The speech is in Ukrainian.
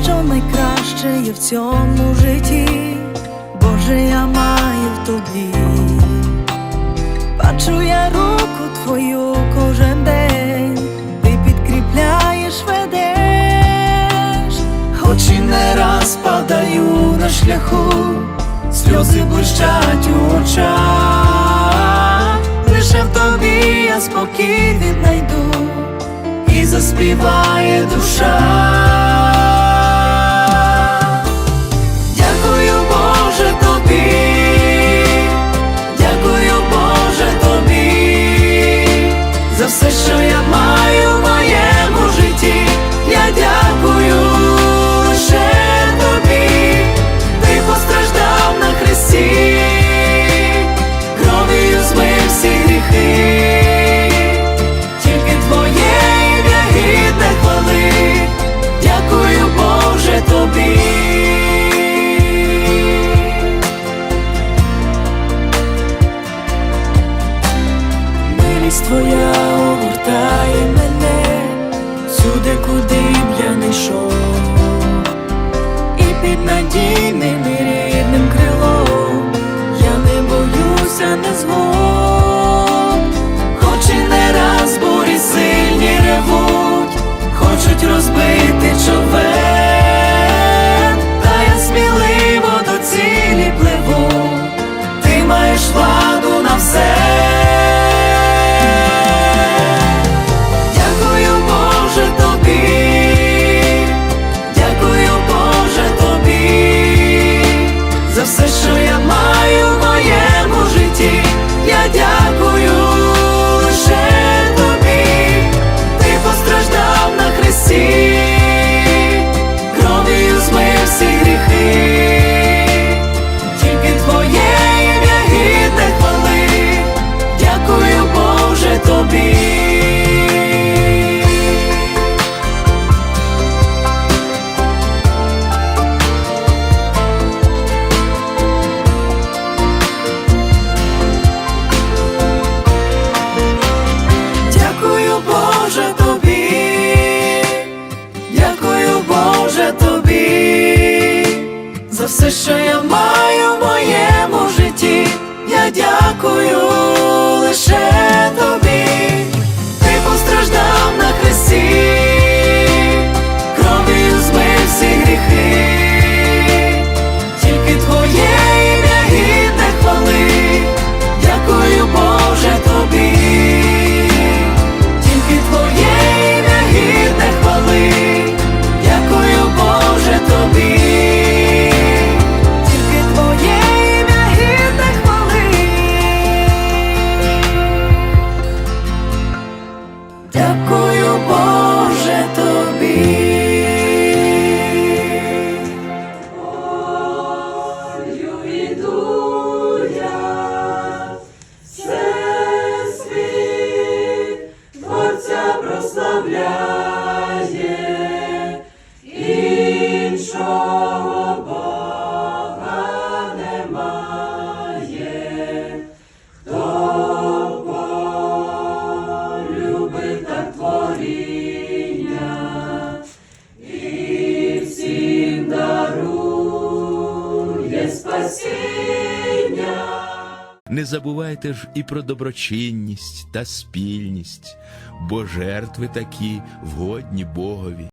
найдорожче є в цьому житті, Боже, я маю в тобі. Бачу я руку твою кожен день, ти підкріпляєш, ведеш, хоч і не раз падаю на шляху, сльози блищать у очах, лише в тобі я спокій віднайду. І заспіває душа. Милість твоя обертає мене. Всюди, куди б я не йшов, і під надійним і рідним крилом я не боюся не згод, дякую Дякую, Боже, тобі. Іншого Бога немає, Не забувайте ж і про доброчинність та спільність, бо жертви такі вгодні Богові.